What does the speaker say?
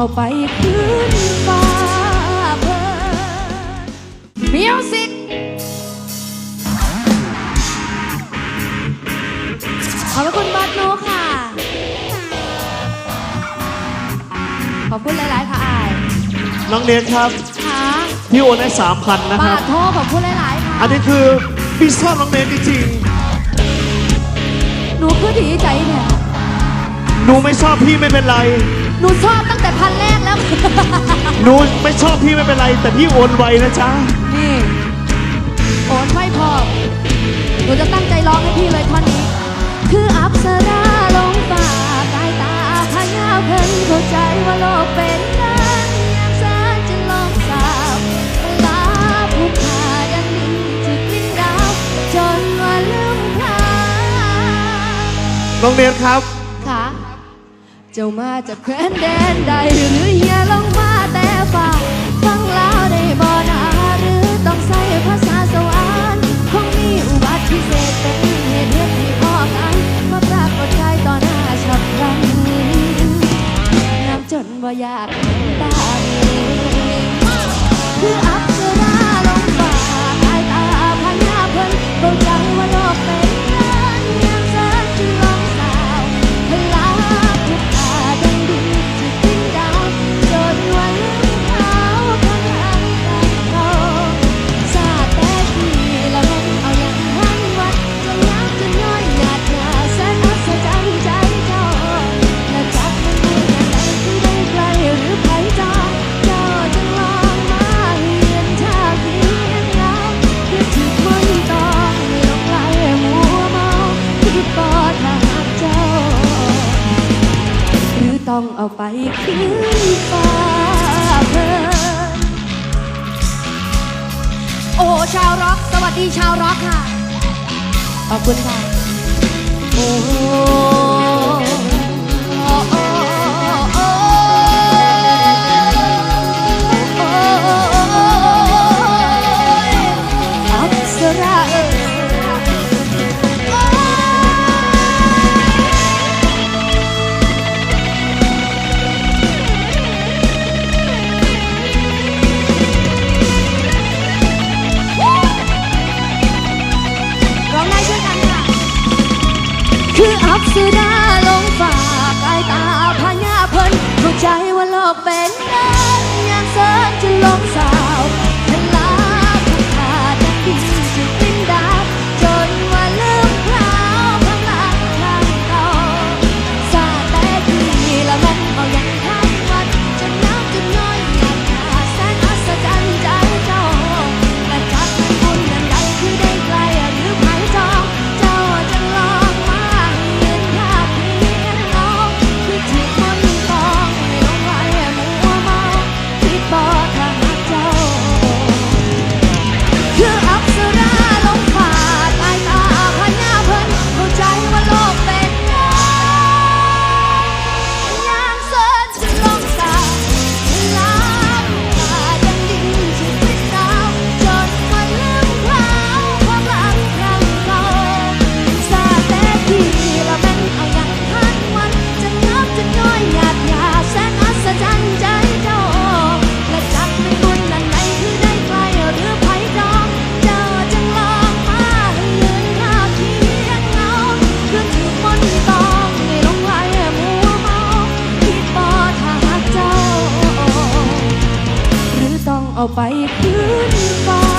เอาไปคืนฟ้าเบิร์มิวสิกขอบคุณบัตโนค่ะ ขอบคุณหลาย ๆ ค่ะอายน้องเนทครับพี่โอนให้สามพันนะครับ ทโทษขอบคุณหลาย ๆ ค่ะ อันนี้คือพี่ชอบน้องเนทจริงหนูคือดีใจเนี่ยหนูไม่ชอบพี่ไม่เป็นไร หนูชอบตั้งแต่พันแรกแล้ว หนูไม่ชอบพี่ไม่เป็นไร แต่พี่โอนไวนะจ๊ะ นี่โอนไม่พอ หนูจะตั้งใจร้องให้พี่เลยท่อนนี้ คืออับสราลงฝ่าสายตาพายาวเพิ่นเข้าใจว่าโลกเป็นดังยามสาจะลองสาบลาผู้าดังนี้จะกินดาวจนว่าลืมพา น้องเนทครับ จ้ามาจากแคว้นแดนใดหรือเฮียลงมาแต่ฝ่าฟังแล้วได้บ่นาหรือต้องใช้ภาษาสวรรค์คงมีอุบัติเหตุเป็นเหตุเฮ็ดให้พ่อกันมาปรากฏกายต่อหน้าฉับพลันน้ำจนบ่อยากตา เอาไปขึ้นฟ้าเพลินโอ้ชาวร็อกสวัสดีชาวร็อกค่ะ ขอบคุณค่ะ โอ้ सुरा เอาไปคืนฟ้า